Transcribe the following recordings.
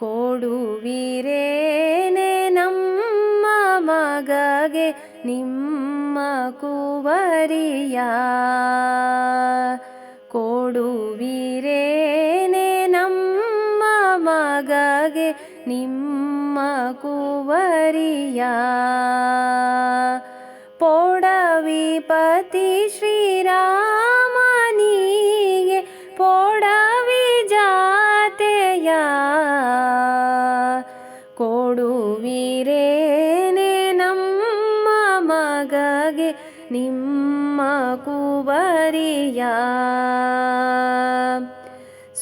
ಕೊಡುವಿರೇನೆ ನಮ್ಮ ಮಗಗೆ ನಿಮ್ಮ ಕುವರಿಯ. ಕೊಡುವಿರೇನೆ ನಮ್ಮ ಮಗಗೆ ನಿಮ್ಮ ಕುವರಿಯ. ಪೋಡವಿಪತಿ ಶ್ರೀರಾಮನಿಗೆ ಕೊಡುವಿರೇನೆ ನಮ್ಮ ಮಗಗೆ ನಿಮ್ಮ ಕುವರಿಯ.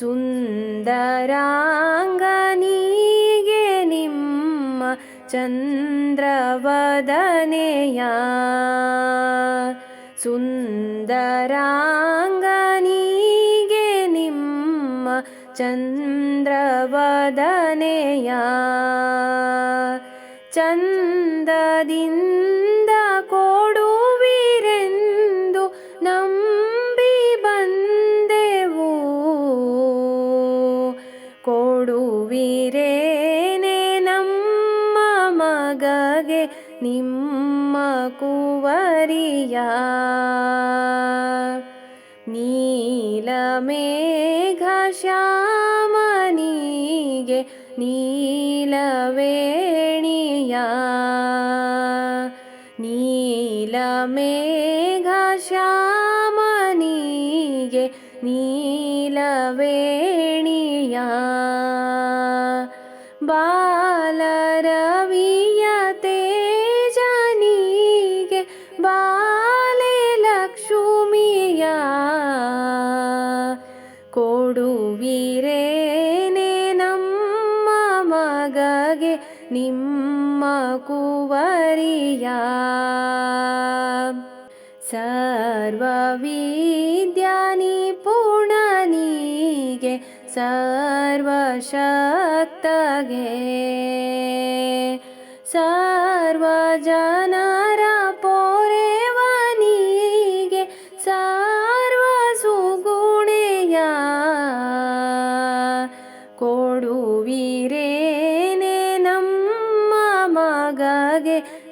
ಸುಂದರಾಂಗನಿಗೆ ನಿಮ್ಮ ಚಂದ್ರವದನೆಯ. ಸುಂದರಾಂಗನಿಗೆ ನಿಮ್ಮ ಚಂದ್ರವದನೆಯ ಚಂದದಿಂದ ಕೊಡುವಿರೆಂದು ನಂಬಿ ಬಂದೆವು ಕೊಡುವಿರೇನೆ ನಮ್ಮ ಮಗಗೆ ನಿಮ್ಮ ಕುವರಿಯ ನೀಲಮೇಘ ಶ್ಯಾಮನಿಗೆ नीलवेणिया। नीलमेघश्यामनीये नीलवेणिया। बालरवि ನಿಮ್ಮ ಕುವರಿಯ ಸರ್ವವಿದ್ಯಾನಿಪುಣನಿಗೆ ಸರ್ವಶಕ್ತಗೆ ಸರ್ವಜನರ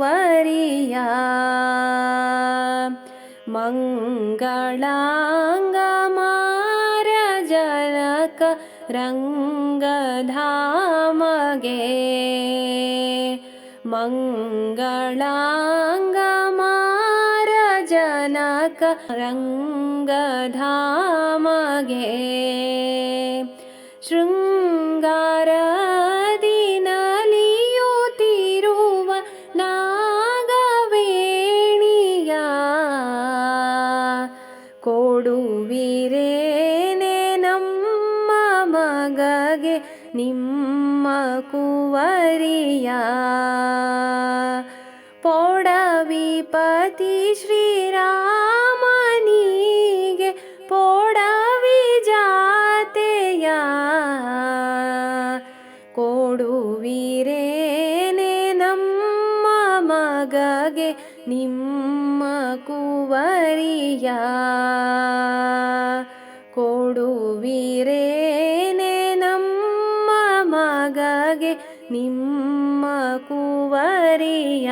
वरिया मङ्गलाङ्गमारजनक रङ्गधामगे मङ्गलाङ्गमारजनक रङ्गधामगे शृङ्गार ಕೊಡುವಿರೇನೆ ನಮ್ಮ ಮಗಗೆ ನಿಮ್ಮ ಕುವರಿಯ. ಪೋಡವಿಪತಿ ಶ್ರೀರಾಮನಿಗೆ ಪೋಡವಿ ಜಾತೆಯ. ಕೊಡುವಿರೇನೆ ನಮ್ಮ ಮಗಗೆ ನಿಮ್ಮ ಕುವರಿಯ. ವೀರೇನೆ ನಮ್ಮ ಮಗಗೆ ನಿಮ್ಮ ಕುವರಿಯ